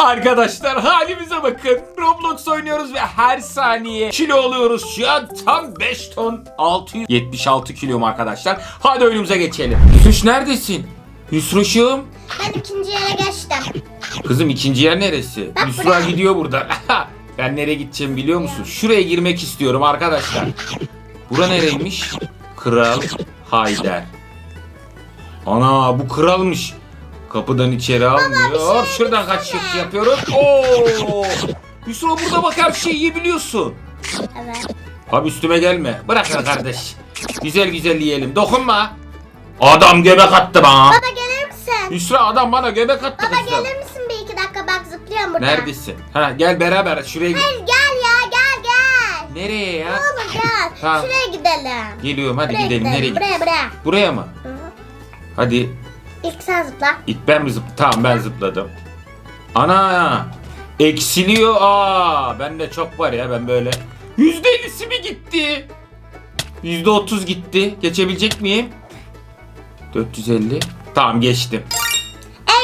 Arkadaşlar halimize bakın. Roblox oynuyoruz ve her saniye kilo oluyoruz. Şu an tam 5 ton 676 kilom arkadaşlar. Hadi oyunumuza geçelim. Yusruş neredesin? Yusruş'um. Ben ikinci yere geçtim. Kızım ikinci yer neresi? Bak Yusra buraya. gidiyor buradan. ben nereye gideceğimi biliyor musun? Şuraya girmek istiyorum arkadaşlar. Bura nereymiş? Kral Haydar. Ana bu kralmış. Kapıdan içeri almıyor. şey Şuradan kaçış yapıyorum. Oo! Yusra burada bak her şeyi yiyebiliyorsun. Evet. Abi üstüme gelme. Bırak ya kardeş. Güzel güzel yiyelim. Dokunma. Adam göbek attı bana. Baba gelir misin? Yusra adam bana göbek attı Baba kızım. gelir misin bir iki dakika bak zıplıyorum burada. Neredesin? Ha gel beraber şuraya git. Hayır gel ya gel gel. Nereye ya? Oğlum gel. Tamam. Şuraya gidelim. Geliyorum hadi Buraya gidelim. Nereye Buraya gidiyorsun? buraya. Buraya mı? Hı hı. Hadi. İlk sen zıpla. İlk ben mi zıp? Tamam ben zıpladım. Ana! Eksiliyor. Aa, bende çok var ya ben böyle. Yüzde ellisi mi gitti? Yüzde otuz gitti. Geçebilecek miyim? 450. Tamam geçtim.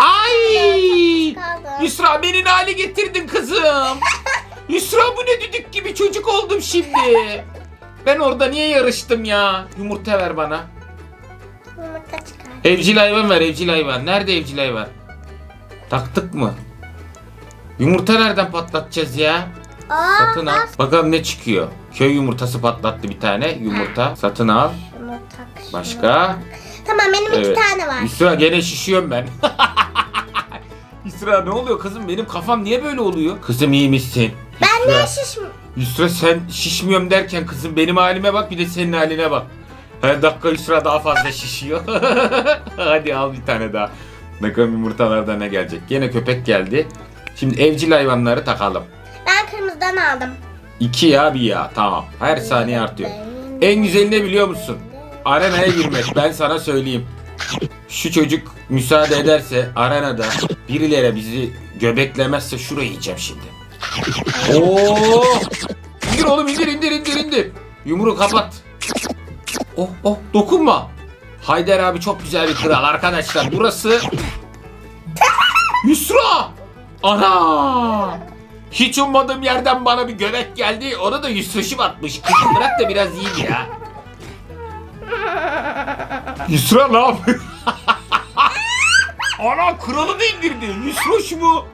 Ay! Yusra beni hale getirdin kızım? Yusra bu ne düdük gibi çocuk oldum şimdi. Ben orada niye yarıştım ya? Yumurta ver bana. Evcil hayvan ver evcil hayvan. Nerede evcil hayvan? Taktık mı? Yumurta nereden patlatacağız ya? Aa, Satın al. Bakalım ne çıkıyor. Köy yumurtası patlattı bir tane yumurta. Satın al. Şunu tak, şunu Başka? tak. Tamam benim iki Evet. tane var. Yusra gene şişiyorum ben. Yusra ne oluyor kızım? Benim kafam niye böyle oluyor? Kızım iyi misin? Ben Yusra. niye şişim? Yusra sen şişmiyorum derken kızım benim halime bak bir de senin haline bak. Her dakika Yusra daha fazla şişiyor. Hadi al bir tane daha. Bakalım yumurtalarda ne gelecek. Gene köpek geldi. Şimdi evcil hayvanları takalım. Ben kırmızıdan aldım. İki ya bir ya tamam. Her saniye artıyor. En güzeli ne biliyor musun? Arenaya girmek ben sana söyleyeyim. Şu çocuk müsaade ederse arenada birilere bizi göbeklemezse şurayı yiyeceğim şimdi. Oo! İndir oğlum indir indir indir indir. Yumruğu kapat. Oh oh dokunma. Haydar abi çok güzel bir kral arkadaşlar. Burası Yusra. Ana! Hiç ummadığım yerden bana bir göbek geldi. Ona da yüzbaşı batmış. Kızım bırak da biraz yiyeyim ya. Yusra ne yapıyor? Ana kralı da indirdi. Yusra şu mu?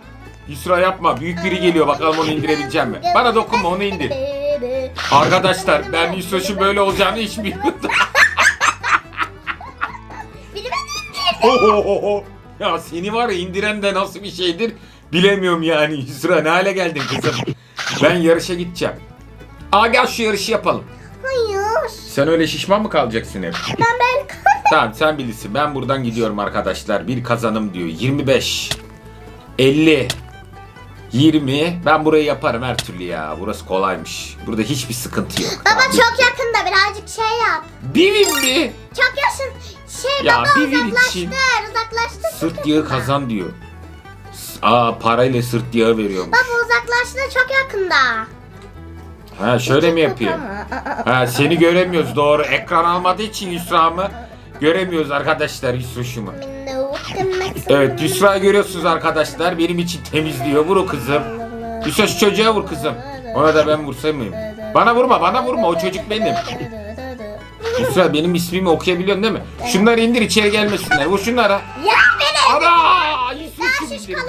Yusra yapma. Büyük biri geliyor. Bakalım onu indirebileceğim mi? Bana dokunma onu indir. Arkadaşlar ben Yusraş'ın böyle olacağını hiç bilmiyordum. İndirdi. ya seni var ya indiren de nasıl bir şeydir bilemiyorum yani. Yusra ne hale geldin kızım? Ben yarışa gideceğim. Aa gel şu yarışı yapalım. Hayır. Sen öyle şişman mı kalacaksın hep? Ben ben Tamam sen bilirsin. Ben buradan gidiyorum arkadaşlar. Bir kazanım diyor. 25 50 20 Ben burayı yaparım her türlü ya. Burası kolaymış. Burada hiçbir sıkıntı yok. Baba Tamam. çok yakında birazcık şey yap. Bivin mi? Çok yaşın. Şey Ya, baba bir uzaklaştır. Uzaklaştır. Sırt yağı kazan diyor. S- Aa parayla sırt yağı veriyormuş. Baba uzaklaştı çok yakında. Ha şöyle mi yapayım? Ha seni göremiyoruz doğru. Ekran almadığı için Yusra'mı göremiyoruz arkadaşlar Yusra'şımı. Evet Yusra görüyorsunuz arkadaşlar. Benim için temizliyor. Vur o kızım. Yusra şu çocuğa vur kızım. Ona da ben vursam mıyım? Bana vurma bana vurma o çocuk benim. Yusra benim ismimi okuyabiliyorsun değil mi? Şunları indir içeri gelmesinler. Vur şunlara. Ya beni. Ana! Daha Yusra şişkalan.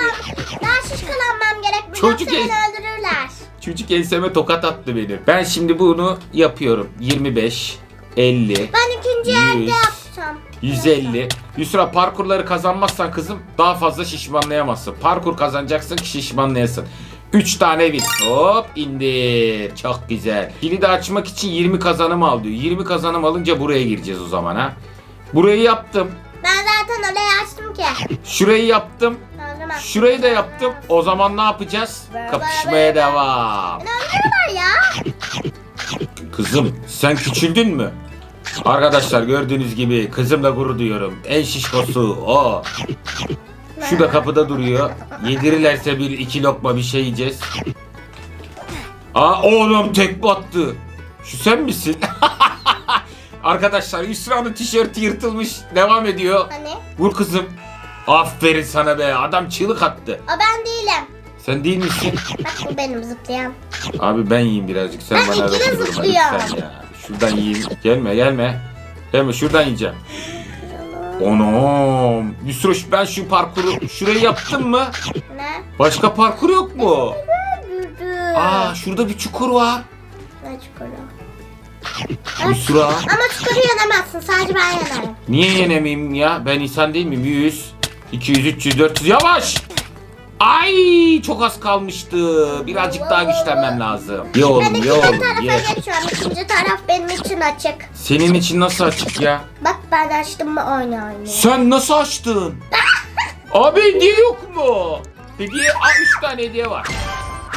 Daha şişkalanmam gerek. Bu Çocuk beni öldürürler. Çocuk enseme tokat attı benim. Ben şimdi bunu yapıyorum. 25, 50, Ben ikinci yerde Yüz. yapacağım. 150. Yusra parkurları kazanmazsan kızım daha fazla şişmanlayamazsın. Parkur kazanacaksın ki şişmanlayasın. 3 tane win. Hop indir. Çok güzel. Kilidi açmak için 20 kazanım al diyor. 20 kazanım alınca buraya gireceğiz o zaman ha. Burayı yaptım. Ben zaten orayı açtım ki. Şurayı yaptım. Şurayı da yaptım. O zaman ne yapacağız? Kapışmaya devam. Beni öldürürler ya. Kızım sen küçüldün mü? Arkadaşlar gördüğünüz gibi kızımla gurur duyuyorum. En şişkosu o. Şu da kapıda duruyor. Yedirirlerse bir iki lokma bir şey yiyeceğiz. Aa oğlum tek battı. Şu sen misin? Arkadaşlar Yusra'nın tişörtü yırtılmış. Devam ediyor. Hani? Vur kızım. Aferin sana be. Adam çığlık attı. O ben değilim. Sen değil misin? Bak bu benim zıplayan. Abi ben yiyeyim birazcık. Sen Ben bana dokundurma zıplıyorum. lütfen ya. Şuradan yiyeyim. Gelme gelme. Gelme şuradan yiyeceğim. Onam. Yusuf ben şu parkuru şurayı yaptım mı? Ne? Başka parkur yok mu? Aa şurada bir çukur var. Ne çukuru? Yusra. Ama çukuru yenemezsin. Sadece ben yenerim. Niye yenemeyeyim ya? Ben insan değil miyim? 100, 200, 300, 400. Yavaş! Ay çok az kalmıştı. Birazcık daha güçlenmem lazım. Ye Ben oğlum ikinci ye oğlum tarafa ye. geçiyorum. İkinci taraf benim için açık. Senin için nasıl açık ya? Bak ben açtım mı oyna oynuyor. Sen nasıl açtın? Abi hediye yok mu? Hediye, aa 3 tane hediye var.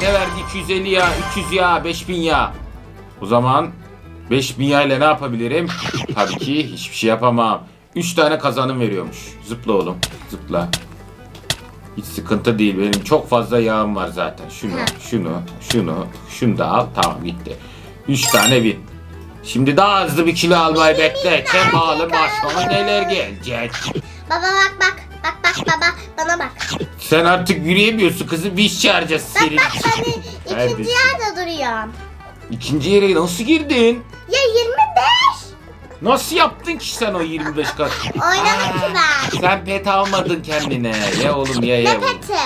Ne verdi? 250 ya, 300 ya, 5000 ya. O zaman 5000 ya ile ne yapabilirim? Tabii ki hiçbir şey yapamam. 3 tane kazanım veriyormuş. Zıpla oğlum, zıpla. Hiç sıkıntı değil. Benim çok fazla yağım var zaten. Şunu, şunu, şunu, şunu da al. Tamam gitti. 3 tane bin. Şimdi daha hızlı bir kilo almayı bekle. Kemal'ın başıma neler gelecek. Baba bak bak. Bak bak baba. Bana bak. Sen artık yürüyemiyorsun kızım. Bir iş çağıracağız Bak senin. bak ben ikinci Neredesin? yerde duruyorum. İkinci yere nasıl girdin? Ya 25. Nasıl yaptın ki sen o 25 kat? Oynadım ki ben. Sen pet almadın kendine. Ye oğlum ye ye. Ne oğlum. peti?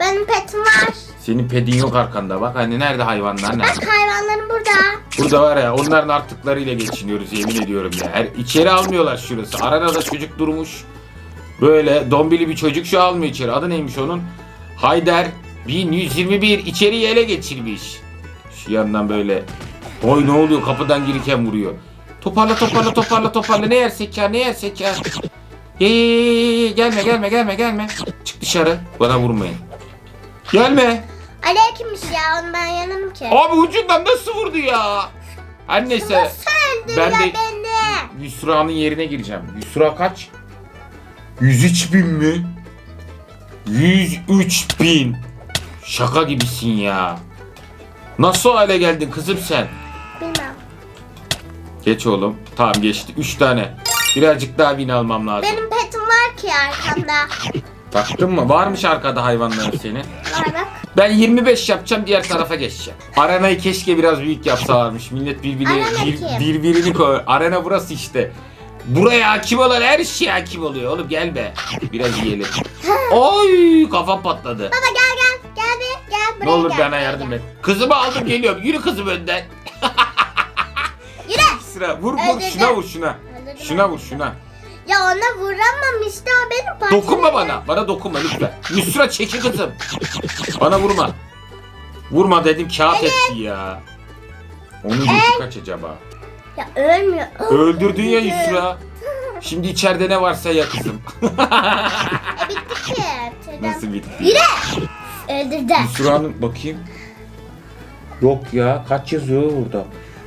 Benim petim var. Senin pedin yok arkanda bak. Hani nerede hayvanlar nerede? Bak hayvanlarım burada. Burada var ya onların artıklarıyla geçiniyoruz yemin ediyorum ya. Her, içeri almıyorlar şurası. Arada çocuk durmuş. Böyle dombili bir çocuk şu almıyor içeri. Adı neymiş onun? Hayder 1121 içeriye ele geçirmiş. Şu yandan böyle. Oy ne oluyor kapıdan girirken vuruyor. Toparla toparla toparla toparla ne yersek ya ne yersek ya. Ye ye ye ye ye gelme gelme gelme gelme. Çık dışarı bana vurmayın. Gelme. Alev kimmiş ya onu ben yanarım ki. Abi ucundan nasıl vurdu ya? Her neyse. Nasıl Ben de- beni? Yusra'nın yerine gireceğim. Yusra kaç? 103 bin mi? 103 bin. Şaka gibisin ya. Nasıl hale geldin kızım sen? Geç oğlum. Tamam geçti. 3 tane. Birazcık daha bin almam lazım. Benim petim var ki arkamda. Baktın mı? Varmış arkada hayvanların senin. Var bak. Ben 25 yapacağım diğer tarafa geçeceğim. Arenayı keşke biraz büyük yapsalarmış. Millet birbirini, Arena bir- kim? birbirini koy. Arena burası işte. Buraya hakim olan her şeye hakim oluyor. Oğlum gel be. Biraz yiyelim. Oy kafam patladı. Baba gel gel. Gel bir gel buraya Ne olur gel, bana buraya yardım gel. et. Kızımı aldım geliyorum. Yürü kızım önden. Sıra vur vur Öldürdüm. şuna vur şuna. Öldürdüm, Şuna vur şuna. Ya ona vuramam işte o benim parçam. Dokunma bana. Bana dokunma lütfen. Yusra çeki kızım. Bana vurma. Vurma dedim kağıt etti ya. Onun yaşı kaç acaba? Ya ölmüyor. Öldürdün ya. Yusra. Şimdi içeride ne varsa ya kızım. E bitti ki. Nasıl bitti? Yürü. Öldürdü. Yusra'nın bakayım. Yok ya kaç yazıyor burada?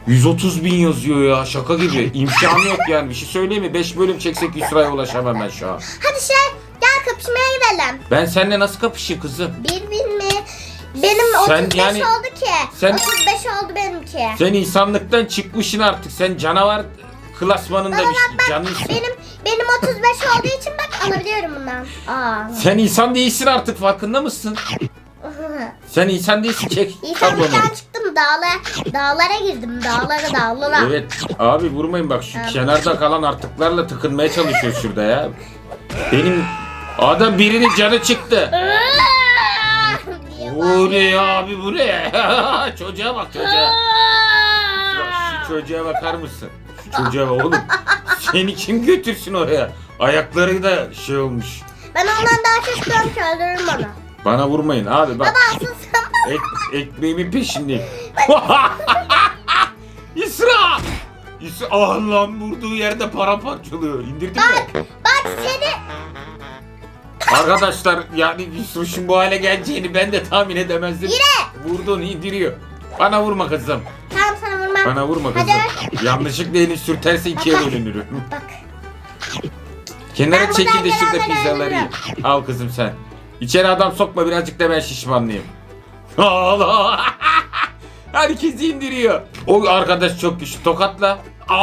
130 bin yazıyor ya şaka gibi. İmkanı yok yani bir şey söyleyeyim mi? 5 bölüm çeksek Yusra'ya ulaşamam ben şu an. Hadi şey gel kapışmaya gidelim. Ben seninle nasıl kapışayım kızım? Bir bin mi? Benim Sen 35 yani- oldu ki. sen- 35 oldu benimki. Sen insanlıktan çıkmışsın artık. Sen canavar klasmanında Baba bir bak bak canlısın. benim benim 35 olduğu için bak alabiliyorum bundan. Aa. Sen insan değilsin artık farkında mısın? Sen insan değilsin çek tablonu. İnsanlıktan çıktım dağlara dağlara girdim dağlara dağlara. Evet abi vurmayın bak şu Evet. kenarda kalan artıklarla tıkınmaya çalışıyor şurada ya. Benim adam birinin canı çıktı. diye Bu ne ya abi bu ne? çocuğa bak çocuğa. Şu çocuğa bakar mısın? Şu çocuğa bak oğlum. Seni kim götürsün oraya? Ayakları da şey olmuş. Ben ondan daha çok ki öldürürüm onu. Bana vurmayın abi bak. Baba asıl sen Ek, ekmeğimin peşindeyim. İsra! İsra Allah'ım vurduğu yerde paramparçalıyor. İndirdin mi? bak seni Arkadaşlar yani Yusuf'un bu hale geleceğini ben de tahmin edemezdim. Yine. Vurduğunu indiriyor. Bana vurma kızım. Tamam sana vurmam. Bana vurma kızım. Yanlışlıkla elini sürterse ikiye bölünürüm. Bak. Kenara Ben çekil de buradan şurada pizzaları ye. Al kızım sen. İçeri adam sokma birazcık da ben şişmanlayayım. Allah! Herkesi indiriyor. O arkadaş çok güçlü. Tokatla.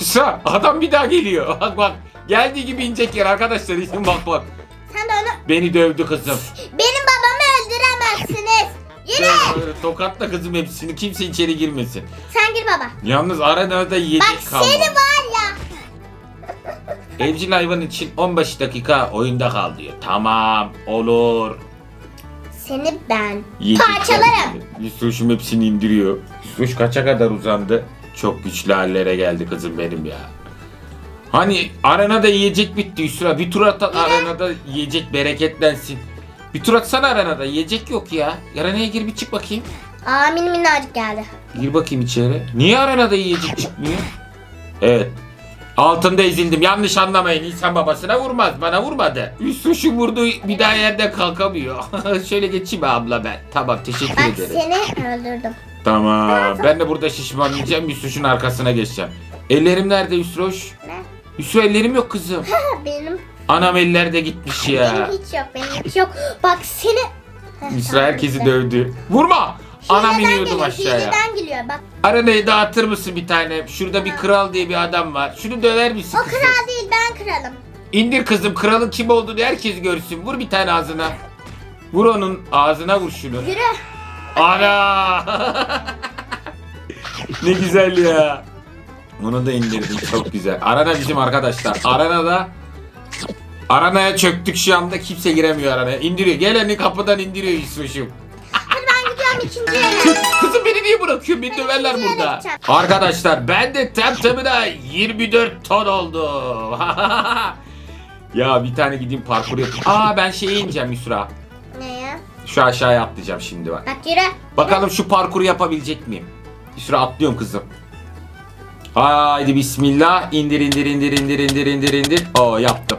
Sa adam bir daha geliyor. Bak bak. Geldiği gibi inecek yer arkadaşlar. İzin bak bak. Sen de onu Beni dövdü kızım. benim babamı öldüremezsiniz. Yürü. Dövdü, Tokatla kızım hepsini. Kimse içeri girmesin. Sen gir baba. Yalnız arenada yiyecek Bak kalmadı. seni var. Evcil hayvan için 15 dakika oyunda kal diyor. Tamam olur. Seni ben Yiyecek parçalarım. Yusuf'um hepsini indiriyor. Yusuf kaça kadar uzandı? Çok güçlü hallere geldi kızım benim ya. Hani arenada yiyecek bitti Yusuf'a. Bir tur at arenada yiyecek bereketlensin. Bir tur atsana arenada yiyecek yok ya. Arenaya gir bir çık bakayım. Aa mini minnacık geldi. Gir bakayım içeri. Niye arenada yiyecek çıkmıyor? Evet. Altında ezildim. Yanlış anlamayın. İnsan babasına vurmaz. Bana vurmadı. Yusuf şu vurdu bir daha yerden kalkamıyor. Şöyle geçeyim abla ben. Tamam teşekkür Bak ederim. seni öldürdüm. Tamam. Ben de burada şişmanlayacağım. Yusuf'un arkasına geçeceğim. Ellerim nerede Yusuf? Ne? Yusuf ellerim yok kızım. benim Anam eller de gitmiş ya. benim hiç yok benim hiç yok. Bak seni Heh, tamam, herkesi bitti. dövdü. Vurma. Anam Hileden iniyordum geliyor, aşağıya. Hileden geliyor bak. Arenayı dağıtır mısın bir tane? Şurada bir kral diye bir adam var. Şunu döver misin O kızım? kral değil ben kralım. İndir kızım kralın kim olduğunu herkes görsün. Vur bir tane ağzına. Vur onun ağzına vur şunu. Yürü. Ana! ne güzel ya. Bunu da indirdim çok güzel. Arana bizim arkadaşlar. Arana'da Arana'ya çöktük şu anda kimse giremiyor aranaya. İndiriyor. Geleni kapıdan indiriyor Yusuf'um. Yere. Kızım beni niye bırakıyorsun? Beni döverler burada. Arkadaşlar ben de tam tamına 24 ton oldu. ya bir tane gideyim parkur yapayım. Aa ben şeye ineceğim Yusra. Ne ya? Şu aşağıya atlayacağım şimdi bak. Bak yürü. Bakalım şu parkuru yapabilecek miyim? Yusra atlıyorum kızım. Haydi bismillah. İndir indir indir indir indir indir indir. Oo yaptım.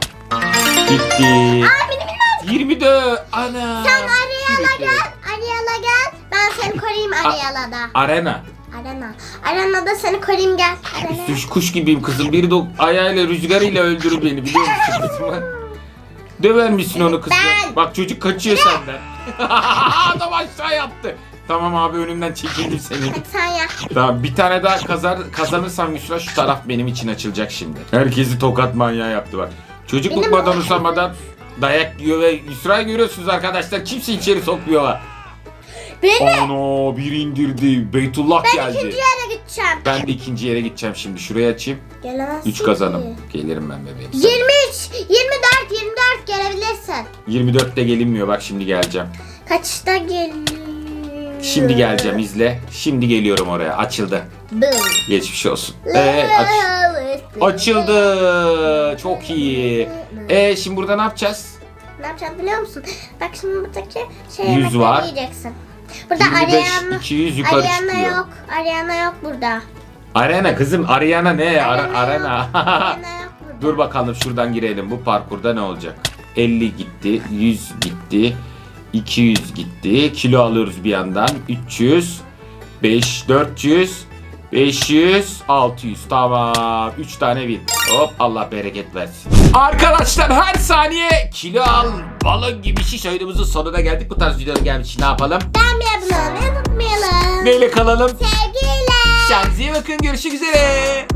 Bitti. Aa benim minnacık. 24. Ana. Sen Sürekli. gel. Seni koruyayım Ariel'a'da. Arena. Arena. Arena'da seni koruyayım gel. Arena. Üstü kuş gibiyim kızım. Biri de ayağıyla rüzgarıyla öldürür beni biliyor musun kızım? Döver misin onu kızım? Ben. Bak çocuk kaçıyor senden. Adam aşağı yattı. Tamam abi önümden çekildim seni. Hadi sen ya. Tamam bir tane daha kazar, kazanırsam Yusra şu taraf benim için açılacak şimdi. Herkesi tokat manyağı yaptı bak. Çocuk bıkmadan usanmadan dayak yiyor ve Yusra'yı görüyorsunuz arkadaşlar. Kimse içeri sokmuyor. Beni. Ana bir indirdi. Beytullah Ben geldi. ikinci yere gideceğim. Ben de ikinci yere gideceğim şimdi. Şuraya açayım. Gelemezsin 3 kazanım. ki. Gelirim ben bebeğim. 23, 24, 24 gelebilirsin. 24'te gelinmiyor bak şimdi geleceğim. Kaçta gel? Şimdi geleceğim izle. Şimdi geliyorum oraya. Açıldı. Boom. Geçmiş olsun. Ee, aç. Açıldı. Çok iyi. E şimdi burada ne yapacağız? Ne yapacağız biliyor musun? Bak şimdi buradaki şey Yüz var. yiyeceksin. Burada 25 Ariana, 200 yukarı Ariana çıkıyor. yok. Ariana yok burada. Arena kızım Ariana ne? Ara- Ariana arena. Ariana yok burada. Dur bakalım şuradan girelim. Bu parkurda ne olacak? 50 gitti, 100 gitti, 200 gitti. Kilo alıyoruz bir yandan. 300, 5, 400, 500, 600. Tamam. 3 tane bin. Hop Allah bereket versin. Arkadaşlar her saniye kilo al balon gibi şiş oyunumuzun sonuna geldik. Bu tarz videolar gelmiş ne yapalım? Neyle kalalım? Sevgiyle. Kendinize iyi bakın. Görüşmek üzere.